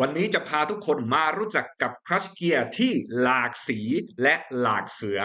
วันนี้จะพาทุกคนมารู้จักกับครัชเกียร์ที่หลากสีและหลากเสือ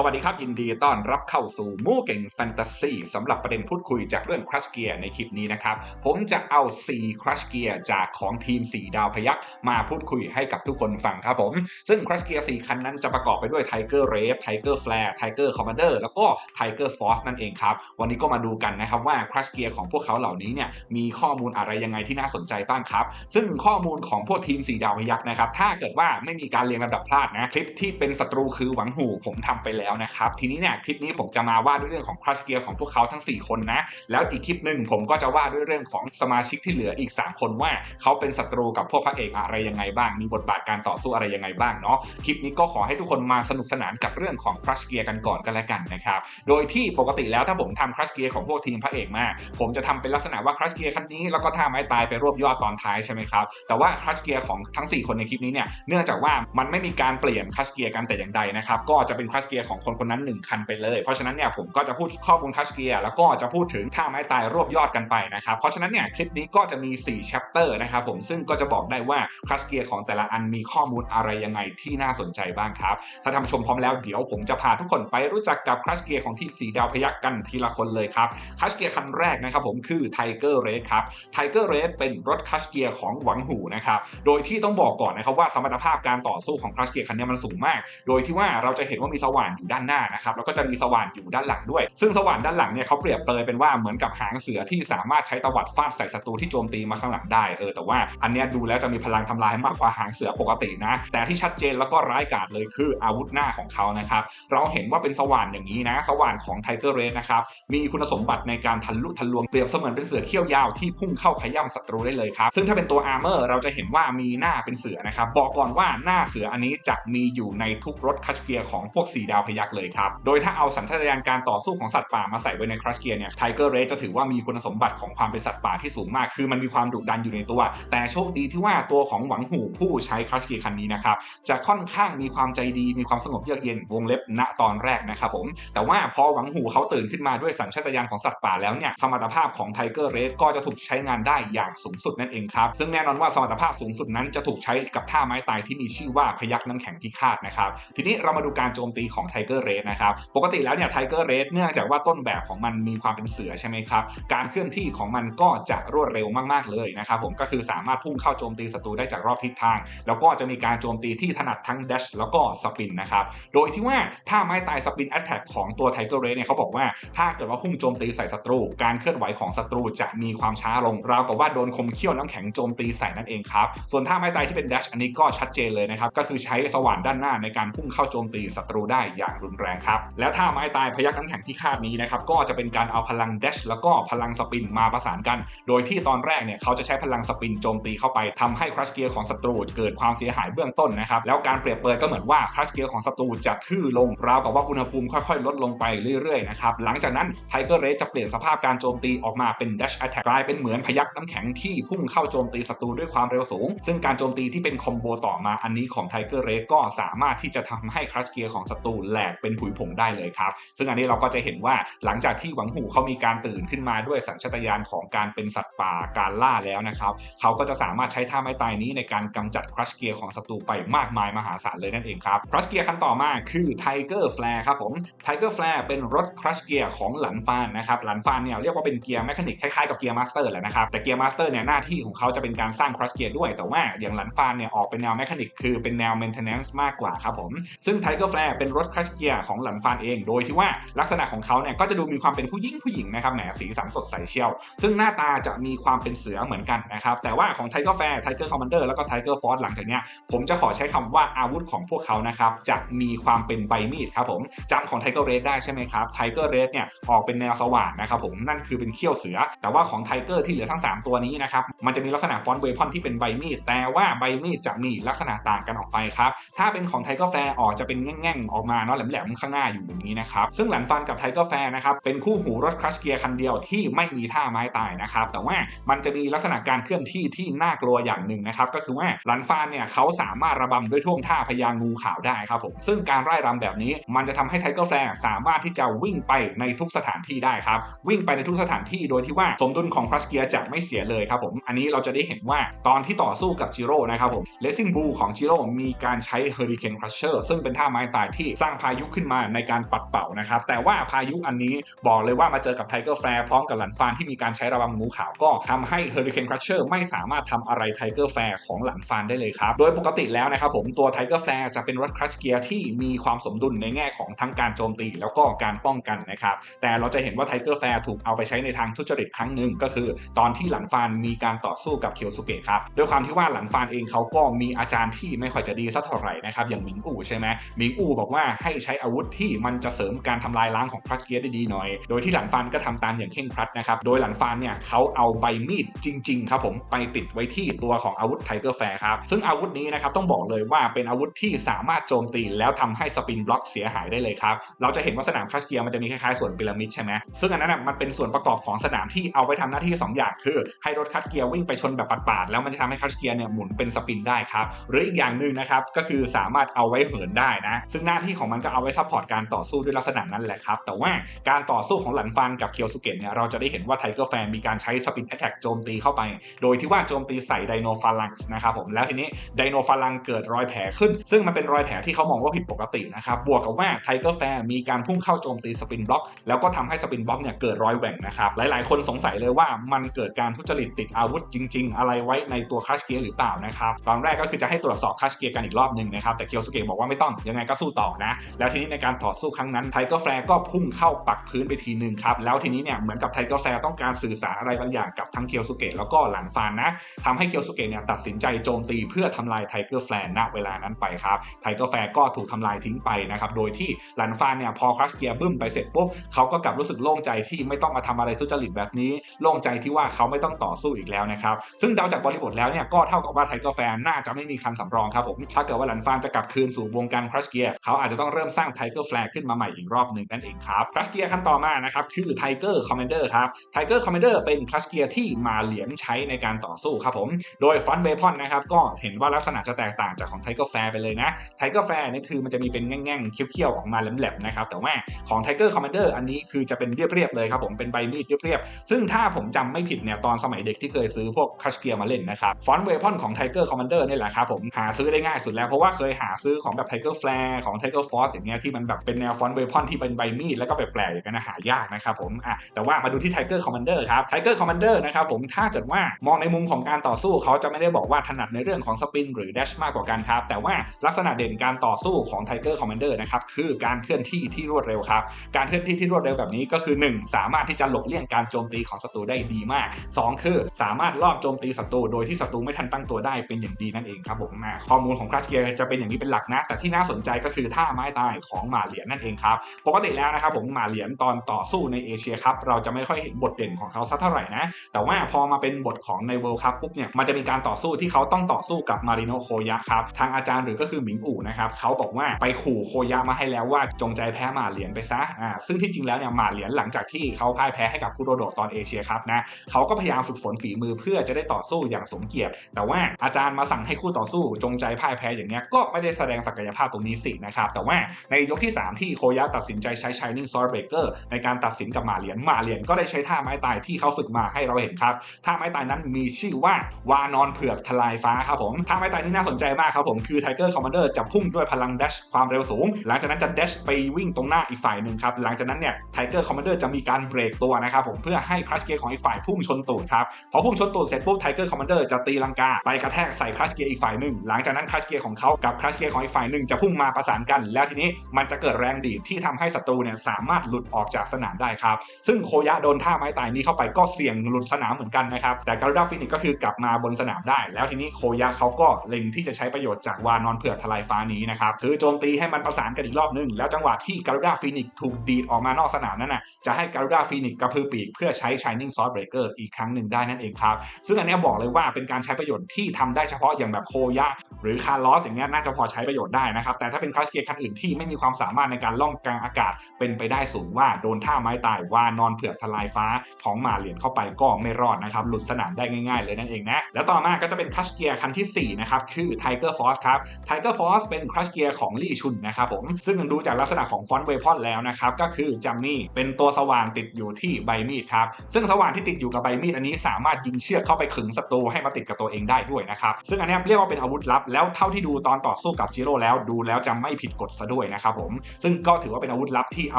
สวัสดีครับ ยินดีต้อนรับเข้าสู่มู่เก่งแฟนตาซีสำหรับประเด็นพูดคุยจากเรื่องครัชเกียร์ในคลิปนี้นะครับ ผมจะเอา4ครัชเกียร์จากของทีม 4 ดาวพยักมาพูดคุยให้กับทุกคนฟังครับผม ซึ่งครัชเกียร์4คันนั้นจะประกอบไปด้วย Tiger r a v Tiger Flare Tiger Commander แล้วก็ Tiger Force นั่นเองครับ วันนี้ก็มาดูกันนะครับว่าครัชเกียร์ของพวกเขาเหล่านี้เนี่ยมีข้อมูลอะไรยังไงที่น่าสนใจบ้างครับ ซึ่งข้อมูลของพวกทีม 4 ดาวพยักนะครับถ้าเกิดว่าไม่มีการเรียงลำดับพลาดนะคลิปที่เป็นศัตรูคือหวังหูผมทำไปแล้วนะครับ ทีนี้เนี่ยคลิปนี้ผมจะมาว่าด้วยเรื่องของครัชเกียร์ของพวกเขาทั้ง 4 คนนะ แล้วอีกคลิปหนึ่งผมก็จะว่าด้วยเรื่องของสมาชิกที่เหลืออีก 3 คนว่าเขาเป็นศัตรูกับพวกพระเอกอะไรยังไงบ้าง มีบทบาทการต่อสู้อะไรยังไงบ้างเนาะคลิปนี้ก็ขอให้ทุกคนมาสนุกสนานกับเรื่องของครัชเกียร์กันก่อนก็แล้วกันนะครับโดยที่ปกติแล้วถ้าผมทำครัชเกียร์ของพวกทีมพระเอกมา ผมจะทำเป็นลักษณะว่าครัชเกียร์คันนี้แล้วก็ท่าไม้ตายไปรวบยอดตอนท้ายใช่ไหมครับแต่ว่าครัชเกียร์ของทั้ง 4 คนในคลิปนี้เนี่ยเนื่องจากว่ามันไม่มีการเปลี่ยนครัชเกียร์กันแต่อย่างใดนะครับก็จะเป็นครัชเกียร์ของคนคนนั้น 1 คันไปเลย เพราะฉะนั้นเนี่ยผมก็จะพูดข้อมูลครัชเกียร์แล้วก็จะพูดถึงท่าไม้ตายรวบยอดกันไปนะครับ เพราะฉะนั้นเนี่ยคลิปนี้ก็จะมี 4 chapter นะครับผมซึ่งก็จะบอกได้ว่าครัชเกียร์ของแต่ละอันมีข้อมูลอะไรยังไงที่น่าสนใจบ้างครับ ถ้าท่านผู้ชมพร้อมแล้วเดี๋ยวผมจะพาทุกคนไปรู้จักกับครัชเกียร์ของทีมสีดาวพยักกันทีละคนเลยครับครัชเกียร์คันแรกนะครับผมคือ Tiger Race ครับ Tiger Race เป็นรถครัชเกียร์ของหวังหูนะครับโดยที่ต้องบอกก่อนนะครับว่าสมรรถภาพการต่อสู้ของครัชเกียร์คันนี้มันสูงมาก โดยที่ว่าเราจะเห็นว่ามีสว่านอยู่ด้านหน้านะครับแล้วก็จะมีสว่านอยู่ด้านหลังด้วย ซึ่งสว่านด้านหลังเนี่ยเขาเปรียบเปรยเป็นว่าเหมือนกับหางเสือที่สามารถใช้ตวัดฟาดใส่ศัตรูที่โจมตีมาข้างหลังได้เออแต่ว่าอันเนี้ยดูแล้วจะมีพลังทำลายมากกว่าหางเสือปกตินะ แต่ที่ชัดเจนแล้วก็ร้ายกาจเลยคืออาวุธหน้าของเขานะครับเราเห็นว่าเป็นสว่านอย่างนี้นะ สว่านของ Tiger Race นะครับมีคุณสมบัติในการทะลุทะลวงเปรียบเสมือนเป็นเสือเขี้ยวยาวที่พุ่งเข้าขย้ำศัตรูได้เลยครับซึ่งถ้าเป็นตัวอาร์เมอร์เราจะเห็นว่ามีหน้าเป็นเสือนะครับบอกก่อนว่าหน้าเสืออันนี้จะมีอยู่ในทุกรถคัชเกียร์ของพวกสีดาวพยักเลยครับ โดยถ้าเอาสัญชาตญาณการต่อสู้ของสัตว์ป่ามาใส่ไว้ในครัชเกียร์เนี่ยไทเกอร์เรสจะถือว่ามีคุณสมบัติของความเป็นสัตว์ป่าที่สูงมาก คือมันมีความดุดันอยู่ในตัว แต่โชคดีที่ว่าตัวของหวังหูผู้ใช้ครัชเกียร์คันนี้นะครับจะค่อนข้างมีความใจดีมีความสงบเยือกเย็นวงเล็บณตอนแรกนะครับผมแต่ว่าพอหวังหูเขาตื่นขึ้นมาด้วยสัญชาตญาณของสัตว์ป่าแล้วเนี่ยสมรรถภาพของไทเกอร์เรสก็จะถูกใช้งานได้อย่างสูงสุดนั่นเองครับซึ่งแน่นอนว่าสมรรถภาพสูงสุดนั้นจะถูกใช้กับท่าไม้ตายที่มีชื่อว่าพยักน้ำแข็งพิฆาตนะครับทีนี้เรามาดูการโจมตีของไทเกอร์เรสนะครับ ปกติแล้วเนี่ยไทเกอร์เรสเนื่องจากว่าต้นแบบของมันมีความเป็นเสือใช่ไหมครับ การเคลื่อนที่ของมันก็จะรวดเร็วมากๆเลยนะครับผมก็คือสามารถพุ่งเข้าโจมตีศัตรูได้จากรอบทิศทาง แล้วก็จะมีการโจมตีที่ถนัดทั้งเดชแล้วก็สปินนะครับ โดยที่ว่าถ้าไม้ตายสปินแอตแทกของตัวไทเกอร์เรสเนี่ยเขาบอกว่าถ้าเกิดว่าพุ่งโจมตีใส่ศัตรู การเคลื่อนไหวของศัตรูจะมีความช้าลงราวกับว่าโดนคมเขี้ยวน้ำแข็งโจมตีใส่นั่นเองครับส่วนท่าไม้ตายที่เป็นเดชอันนี้ก็ชัดเจนเลยนะครับก็คือใช้สว่านด้านหน้าในการพุ่งเข้าโจมตีศัตรูได้อย่างรุนแรงครับ แล้วท่าไม้ตายพยักน้ำแข็งที่คาดนี้นะครับก็จะเป็นการเอาพลังเดชแล้วก็พลังสปินมาประสานกัน โดยที่ตอนแรกเนี่ยเขาจะใช้พลังสปินโจมตีเข้าไปทำให้ครัชเกียร์ของศัตรูเกิดความเสียหายเบื้องต้นนะครับแล้วการเปรียบเปรยก็เหมือนว่าครัชเกียร์ของศัตรูจะทื่อลงราวกับว่าอุณหภูมิค่อยๆ ลดลงไปเรื่อยๆนะครับหลังจากนั้นไทเกอร์เรสจะเปลี่ยนสภาพการโจมตีออกมาเป็น dash attack กลายเป็นเหมือนพยักน้ำแข็งที่พุ่งเข้าโจมตีศัตรูด้วยความเร็วสูง ซึ่งการโจมตีที่เป็นคอมโบต่อมาอันนี้ของไทเกอร์เรสก็สามารถที่จะทำให้ครัชเกียร์ของศัตรูแลกเป็นผุยผงได้เลยครับ ซึ่งอันนี้เราก็จะเห็นว่าหลังจากที่หวังหูเขามีการตื่นขึ้นมาด้วยสัญชาตญาณของการเป็นสัตว์ป่าการล่าแล้วนะครับเขาก็จะสามารถใช้ท่าไม้ตายนี้ในการกำจัดครัชเกียร์ของศัตรูไปมากมายมหาศาลเลยนั่นเองครับครัชเกียร์คันต่อมาคือไทเกอร์แฟร์ครับผมไทเกอร์แฟร์เป็นรถครัชเกียร์ของหลันฟานนะครับหลันฟานเนี่ยเรียกว่าเป็นเกียร์แมคานิกคล้ายๆกับเกียร์มาสเตอร์แหละนะครับแต่เกียร์มาสเตอร์เนี่ยหน้าที่ของเขาจะเป็นการสร้างครัชเกียร์ด้วยแต่ว่าอย่างหลันฟานเนี่ยออกเป็นแนวแมคานิกคือเป็นแนวเมนเทนแนนซ์มากกว่าครับผมซึ่งไทเกอร์แฟร์เป็นรถครัชเกียของหลันฟานเอง โดยที่ว่าลักษณะของเขาเนี่ยก็จะดูมีความเป็นผู้หญิงผู้หญิงนะครับแหมสีสันสดใสเชียว ซึ่งหน้าตาจะมีความเป็นเสือเหมือนกันนะครับแต่ว่าของไทเกอร์แฟร์ไทเกอร์คอมมานเดอร์แล้วก็ไทเกอร์ฟอร์หลังจากเนี้ยผมจะขอใช้คำว่าอาวุธของพวกเขานะครับจะมีความเป็นใบมีดครับผมจำของไทเกอร์เรสได้ใช่ไหมครับไทเกอร์เรสเนี่ยออกเป็นแนวสว่านนะครับผมนั่นคือเป็นเขี้ยวเสือ แต่ว่าของไทเกอร์ที่เหลือทั้ง 3 ตัวนี้นะครับมันจะมีลักษณะฟอนต์เวพอนที่เป็นใบมีดแต่ว่าใบมีดจะมีลักษณะต่างกันออกไปครับถ้าเป็นของไทเกอร์แฟร์ออกจะเป็นแง่งๆออกมาเนาะแหลมๆข้างหน้าอยู่อย่างนี้นะครับซึ่งหลันฟันกับไทเกอร์แฟร์นะครับเป็นคู่หูรถคลัชเกียร์คันเดียวที่ไม่มีท่าไม้ตายนะครับแต่ว่ามันจะมีลักษณะการเคลื่อนที่ที่น่ากลัวอย่างหนึ่งนะครับก็คือว่าหลันฟานเนี่ยเขาสามารถระบำด้วยท่วงท่าพญางูขาวได้ครับผมซึ่งการไล่รำแบบนี้ มันจะทำให้ไทเกอร์แฟร์สามารถที่จะวิ่งไปในทุกสถานที่ได้ครับวิ่งไปในทุกสถานที่โดยที่ว่าสมดุลของคลัชเกียร์จะไม่เสียเลยครับผมอันนี้เราจะได้เห็นว่าตอนที่ต่อสู้กับจิโร่นะครับผมเลสซิ่งบูของจิโร่มีการใช้เฮอริเคนครัชเชอร์ซึ่งเป็นท่าไม้ตายที่สร้างพายุขึ้นมาในการปัดเป่านะครับ แต่ว่าพายุอันนี้บอกเลยว่ามาเจอกับไทเกอร์แฟร์พร้อมกับหลันฟานที่มีการใช้ระบำงูขาวก็ทำให้เฮอริเคนครัชเชอร์ไม่สามารถทำอะไรไทเกอร์แฟร์ของหลันฟานได้เลยครับ โดยปกติแล้วนะครับผมตัวไทเกอร์แฟร์จะเป็นรถครัชเกียร์ที่มีความสมดุลในแง่ของทั้งการโจมตีแล้วก็การป้องกันนะครับแต่เราจะเห็นว่าไทเกอร์แฟร์ถูกเอาไปใช้ในทางทุจริตครั้งหนึ่งก็คือ ตอนที่หลันฟานมีการต่อสู้กับเคียวสุเกะครับด้วยความที่ว่าหลันฟานเองเขาก็มีอาจารย์ที่ไม่ค่อยจะดีสักเท่าไหร่นะครับอย่างหมิงอู่ใช่ไหมหมิงอู่บอกว่าให้ใช้อาวุธที่มันจะเสริมการทำลายล้างของครัชเกียร์ได้ดีหน่อย โดยที่หลันฟานก็ทำตามอย่างเคร่งครัดนะครับ โดยหลันฟานเนี่ยเขาเอาใบมีดจริง ๆ ครับผมไปติดไว้ที่ตัวของอาวุธไทเกอร์แฟร์ครับ ซึ่งอาวุธนี้นะครับต้องบอกเลยว่าเป็นอาวุธที่สามารถโจมตีแล้วทำให้สปินบล็อกเสียหายได้เลยครับ เราจะเห็นว่าสนามครัชเกียร์มันจะมีคล้ายๆส่วนพีระมิดใช่ไหมซึ่งอันนั้นมันเป็นส่วนประกอบของสนามที่เอาไว้ทำหน้าที่ 2 อย่างคือให้รถคัดเกียร์วิ่งไปชนแบบปาดๆแล้วมันจะทำให้คัดเกียร์เนี่ยหมุนเป็นสปินได้ครับหรืออีกอย่างหนึ่งนะครับก็คือสามารถเอาไว้เหินได้นะ ซึ่งหน้าที่ของมันก็เอาไว้ซัพพอร์ตการต่อสู้ด้วยลักษณะนั้นแหละครับ แต่ว่าการต่อสู้ของหลันฟันกับเคียวสุเกะเนี่ยเราจะได้เห็นว่าไทเกอร์แฟนมีการใช้สปินแอตแทกโจมตีเข้าไป โดยที่ว่าโจมตีใส่ไดโนฟาลังส์นะครับผมแล้วทีนี้ไดโนฟาลังเกิดรอยแผลขึ้น ซึ่งมันเป็นรอยแผลที่เขามองว่าผิดปกตินะครับบวกกับว่าไทเกอร์แฟนมีการพุ่งเข้าโจมตีสปินบล็อก แล้วก็ทำให้สปินบล็อกเนี่ยเกิดรอยแหว่งนะครับหลาย ๆ คนสงสัยเลยว่ามันเกิดการทุจริตติดอาวุธจริง ๆ อะไรไว้ในตัวคลัชเกียร์หรือเปล่านะครับตอนแรกก็คือจะให้ตรวจสอบคลัชเกียร์กันอีกรอบหนึ่งนะครับแต่เคียวสุเกะบอกว่าไม่ต้องยังไงก็สู้ต่อนะแล้วทีนี้ในการต่อสู้ครั้งนั้นไทเกอร์แฟร์ก็พุ่งเข้าปักพื้นไปทีหนึ่งครับ แล้วทีนี้เนี่ยเหมือนกับไทเกอร์แฟร์ต้องการสื่อสารอะไรบางอย่างกับทั้งเคียวสุเกะแล้วก็หลันฟานนะทำให้เคียวสุเกะเนี่ยตัดสินใจโจมตีเพื่อทำลายไทเกอร์แฟร์ณเวลานั้นไปครับไทเกอร์แฟร์ก็ถูกทำลายทิ้งไปนะครับโดยที่หลันฟานเนี่ยพอคลัชเกียร์บึ้มไปเสร็จปุ๊บเขาก็กลับรู้สึกโล่งใจที่ไม่ต้องมาทำอะไรทุจริตแบบนี้โล่งใจที่ว่าเขาไม่ต้องต่อสู้อีกแล้วนะครับซึ่งเดาจากบริบทแล้วเนี่ยก็เท่ากับว่าไทเกอร์แฟร์น่าจะไม่มีคันสำรองครับผมถ้าเกิดว่าหลันฟานจะกลับคืนสู่วงการคลัชเกียร์เขาอาจจะต้องเริ่มสร้างไทเกอร์แฟร์ขึ้นมาใหม่อีกรอบหนึ่งนั่นเองครับคลัชเกียร์ขั้นต่อมานะครับคือไทเกอร์คอมเมนเดอร์ครับไทเกอร์คอมเมนเดอร์เป็นคลัชเกียร์ที่มาเหรียญใช้ในการต่อสู้ครับผม โดยฟอนเวพอนนะครับก็เห็นว่าลักษณะจะแตกต่างจากของไทเกอร์แฟร์ไปเลยนะไทเกอร์แฟร์นี่คือมันจะมีเป็นแง่งๆเขี้ยวๆออกมาแหลมๆนะครับแต่ว่าของไทเกอร์คอมเมนเดอร์อันนี้คือจะเป็นเรียบๆเลยครับผมเป็นใบมีดเรียบๆซึ่งถ้าผมจำไม่ผิดเนี่ยตอนสมัยเด็กที่เคยซื้อพวกคลัชเกียร์มาเล่นนะครับฟอนเวพอนของไทเกอร์คอมเมนเดอร์นี่แหละครับผมหาซื้อได้ง่ายสุดแล้วเพราะว่าเคยหาซื้อของแบบไทเกอร์แฟร์ของไทเกอร์ฟอสอย่างเงี้ยที่มันแบบเป็นแนวฟอนต์เวพอนที่เป็นใบมีดแล้วก็แปลกๆอย่างนั้นหายากนะครับผมอะแต่ว่ามาดูที่ไทเกอร์คอมมานเดอร์ครับไทเกอร์คอมมานเดอร์นะครับผมถ้าเกิดว่ามองในมุมของการต่อสู้เขาจะไม่ได้บอกว่าถนัดในเรื่องของสปินหรือเดชมากกว่ากันครับ แต่ว่าลักษณะเด่นการต่อสู้ของไทเกอร์คอมมานเดอร์นะครับคือการเคลื่อนที่ที่รวดเร็วครับ การเคลื่อนที่ที่รวดเร็วแบบนี้ก็คือ 1 สามารถที่จะหลบเลี่ยงการโจมตีของศัตรูได้ดีมาก 2 คือสามารถลอบโจมตีศัตรูโดยที่ศัตรูไม่ทันตั้งตัวได้เป็นอย่างดีนั่นเองครับผมข้อมูลของคลาสเกียร์จะเป็นอย่างนี้เป็นหลักนะ แต่ที่น่าสนใจก็คือท่าไม้ตายของมาเหรียญนั่นเองครับปกติแล้วนะครับผมมาเหรียญตอนต่อสู้ในเอเชียครับเราจะไม่ค่อยเห็นบทเด่นของเขาสักเท่าไหร่นะแต่ว่าพอมาเป็นบทของในเวิลด์คัพปุ๊บเนี่ยมันจะมีการต่อสู้ที่เขาต้องต่อสู้กับมาริโนโคยะครับทางอาจารย์หรือก็คือหมิงอู่นะครับเขาบอกว่าไปขู่โคยะมาให้แล้วว่าจงใจแพ้มาเหรียญไปซะอ่าซึ่งที่จริงแล้วเนี่ยมาเหรียญหลังจากที่เขาพ่ายแพ้ให้กับคุโรโดะตอนเอเชียครับนะเขาก็พยายามฝึกฝนฝีมือเพื่อจะได้ต่อสู้อย่างสมเกียรติ แต่ว่าอาจารย์มาสั่งให้คู่ต่อสู้จงใจพ่ายแพ้อย่างเงี้ยก็ไม่ได้แสดงศักยภาพตรงนี้สินะครับแต่ว่าในยกที่ 3 ที่โคยะตัดสินใจใช้ Shining Sword Breaker ในการตัดสินกับหมาเหรียญหมาเหรียญก็ได้ใช้ท่าไม้ตายที่เขาฝึกมาให้เราเห็นครับท่าไม้ตายนั้นมีชื่อว่าวานอนเผือกทลายฟ้าครับผมท่าไม้ตายนี่น่าสนใจมากครับผมคือ Tiger Commander จะพุ่งด้วยพลัง dash ความเร็วสูง หลังจากนั้นจะ dash ไปวิ่งตรงหน้าอีกฝ่ายหนึ่งครับหลังจากนั้นเนี่ย Tiger Commander จะมีการเบรกตัวนะครับผมเพื่อให้คลัชเกียร์ของอีกฝ่ายพุ่งชนตูดครับพอพุ่งชนตูดเสร็จปุ๊บ Tiger Commander จะตีลังกาไปกระแทกใส่คลัชเกียร์อีกฝ่ายหนึ่งหลังจากนั้นคลัชเกียร์ของเขากับคลัชเกียร์ของอีกฝ่ายหนึ่งจะพุ่งมาประสานกันแล้วทีนี้มันจะเกิดแรงดีดที่ทำให้ศัตรูเนี่ยสามารถหลุดออกจากสนามได้ครับ ซึ่งโคยะโดนท่าไม้ตายนี้เข้าไปก็เสี่ยงหลุดสนามเหมือนกันนะครับ แต่การูด้าฟินิกก็คือกลับมาบนสนามได้ แล้วทีนี้โคยะเขาก็เล็งที่จะใช้ประโยชน์จากวานอนเผือกทลายฟ้านี้นะครับ คือโจมตีให้มันประสานกันอีกรอบนึง แล้วจังหวะที่การูด้าฟินิกถูกดีดออกมานอกสนามนั่นน่ะจะให้การูด้าฟินิกกระพือปีกเพื่อใช้ Shining Sword Breaker อีกครั้งหนึ่งได้นั่นเองครับ ซึ่งอันนี้บอกเลยว่าเป็นการใช้ประโยชน์ที่ทำได้เฉพาะอย่างแบบโคยะ หรือคาร์ลอสอย่างเงี้ยน่าจะพอใช้ประโยชน์ได้นะครับแต่ถ้าเป็นคลาสเกียร์คันอื่นที่ไม่มีความสามารถในการล่องกลางอากาศ เป็นไปได้สูงว่าโดนท่าไม้ตายวานอนเผือกทลายฟ้าของหมาเหรียญเข้าไปก็ไม่รอดนะครับหลุดสนามได้ง่ายๆเลยนั่นเองนะแล้วต่อมาก็จะเป็นคัชเกียร์คันที่4นะครับคือ Tiger Force ครับ Tiger Force เป็นคัชเกียร์ของลี่ชุนนะครับผมซึ่งดูจากลักษณะของฟอนต์เวพอนแล้วนะครับก็คือจัมมี่เป็นตัวสว่านติดอยู่ที่ใบมีดครับซึ่งสว่านที่ติดอยู่กับใบมีดอันนี้สามารถยิงเชือกเข้าไปขึงศัตรูให้มาติดกับตัวเองได้ด้วยนะครับซึ่งอันนี้เรียกว่าเป็นอาวุธลับ แล้วเท่าที่ดูตอนต่อสู้กับจิโร่แล้วดูแล้วจะไม่ผิดกฎซะด้วยนะครับผม ซึ่งก็ถือว่าเป็นอาวุธลับที่เอ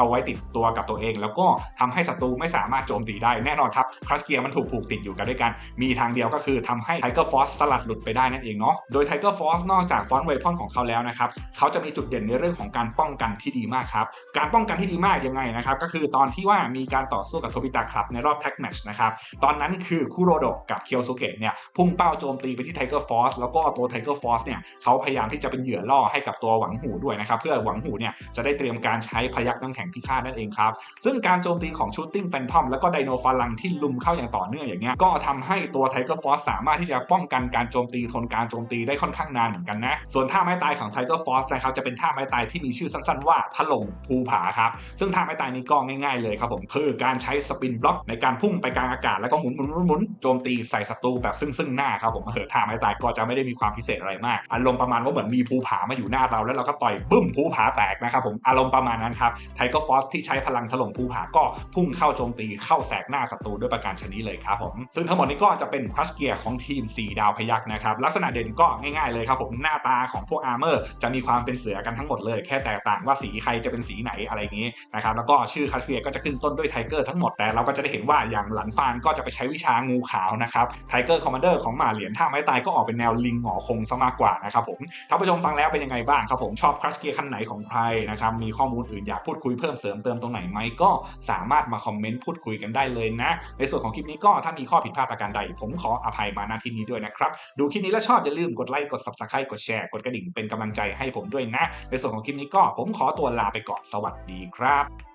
าไว้ติดตัวกับตัวเอง แล้วก็ทำให้ศัตรูไม่สามารถโจมตีได้แน่นอนครับคลัชเกียร์มันถูกผูกติดอยู่กันด้วยกัน มีทางเดียวก็คือทำให้ Tiger Force สลัดหลุดไปได้นั่นเองเนาะโดย Tiger Force นอกจากฟอนต์เวพอนของเขาแล้วนะครับเขาจะมีจุดเด่นในเรื่องของการป้องกันที่ดีมากครับการป้องกันที่ดีมากยังไงนะครับก็คือตอนที่ว่ามีการต่อสู้กับโทบิตะครับในรอบแท็กแมชนะครับตอนนั้นคือคุโรโดะกับเคียวสุเกะเนี่ยพุ่งเป้าโจมตีไปที่ Tiger Force แล้วก็ตัว Tiger Force เนี่ยเขาพยายามที่จะเป็นเหยื่อล่อให้กับตัวหวังหูด้วยนะครับเพื่อหวังหูเนี่ยจะได้เตรียมการใช้พยักน้ำแข็งพิฆาตนั่นเองครับซึ่งการโจมตีของชูตติ้งแฟนทอมแล้วก็ไดโนฟาลังที่ลุมเข้าอย่างต่อเนื่องอย่างเงี้ยก็ทำให้ตัว Tiger Force สามารถที่จะป้องกันการโจมตีทนการโจมตีได้ค่อนข้างนานเหมือนกันนะส่วนท่าไม้ตายของ Tiger Force นะครับจะเป็นท่าไม้ตายที่มีชื่อสั้นๆว่าถล่มภูผาครับซึ่งท่าไม้ตายนี้ก็ง่ายๆเลยครับผมคือการใช้สปินบล็อกในการพุ่งไปกลางอากาศแล้วก็หมุนหมุนหมุนหมุนโจมตีใส่ศัตรูแบบซึ่งซึ่งหน้าครับผมเออท่าไม้ตายก็จะไม่ได้มีความพิเศษอะไรมากอารมณ์ประมาณว่าเหมือนมีภูผามาอยู่หน้าเราแล้วเราก็ต่อยบึ้มภูผาแตกนะครับผมอารมณ์ประมาณนั้นครับไทเกอร์ฟอสที่ใช้พลังถล่มภูผาก็พุ่งเข้าโจมตีเข้าแสกหน้าศัตรูด้วยประการชนิดเลยครับผมซึ่งทั้งหมดนี้ก็จะเป็นครัชเกียร์ของทีม 4 ดาวพยักนะครับลักษณะเด่นก็ง่ายๆเลยครับผมหน้าตาของพวกอาร์เมอร์จะมีความเป็นเสือกันทั้งหมดเลย แค่แตกต่างว่าสีใครจะเป็นสีไหนอะไรอย่างนี้นะครับแล้วก็ชื่อครัชเกียร์ก็จะขึ้นต้นด้วยไทเกอร์ทั้งหมดแต่เราก็จะได้เห็นว่าอย่างหลันฟานก็จะไปใช้วิชางูขาวนะครับไทเกอร์คอมมานเดอร์ของหมาเหรียญท่าไม้ตายก็ออกเป็นแนวลิงหงอคงซะมากกว่านะครับผมท่านผู้ชมฟังแล้วเป็นยังไงบ้างครับผมชอบครัชเกียร์คันไหนของใครนะครับมีข้อมูลอื่นอยากพูดคุยเพิ่มเสริมเติมตรงไหนไหมก็สามารถมาคอมเมนต์พูดคุยกันได้เลยนะ ในส่วนของคลิปนี้ก็ถ้ามีข้อผิดพลาดประการใด ผมขออภัยมาณที่นี้ด้วยนะครับ ดูคลิปนี้แล้วชอบอย่าลืมกดไลค์กด subscribe กดแชร์กดกระดิ่งเป็นกำลังใจให้ผมด้วยนะ ในส่วนของคลิปนี้ก็ผมขอตัวลาไปก่อนสวัสดีครับ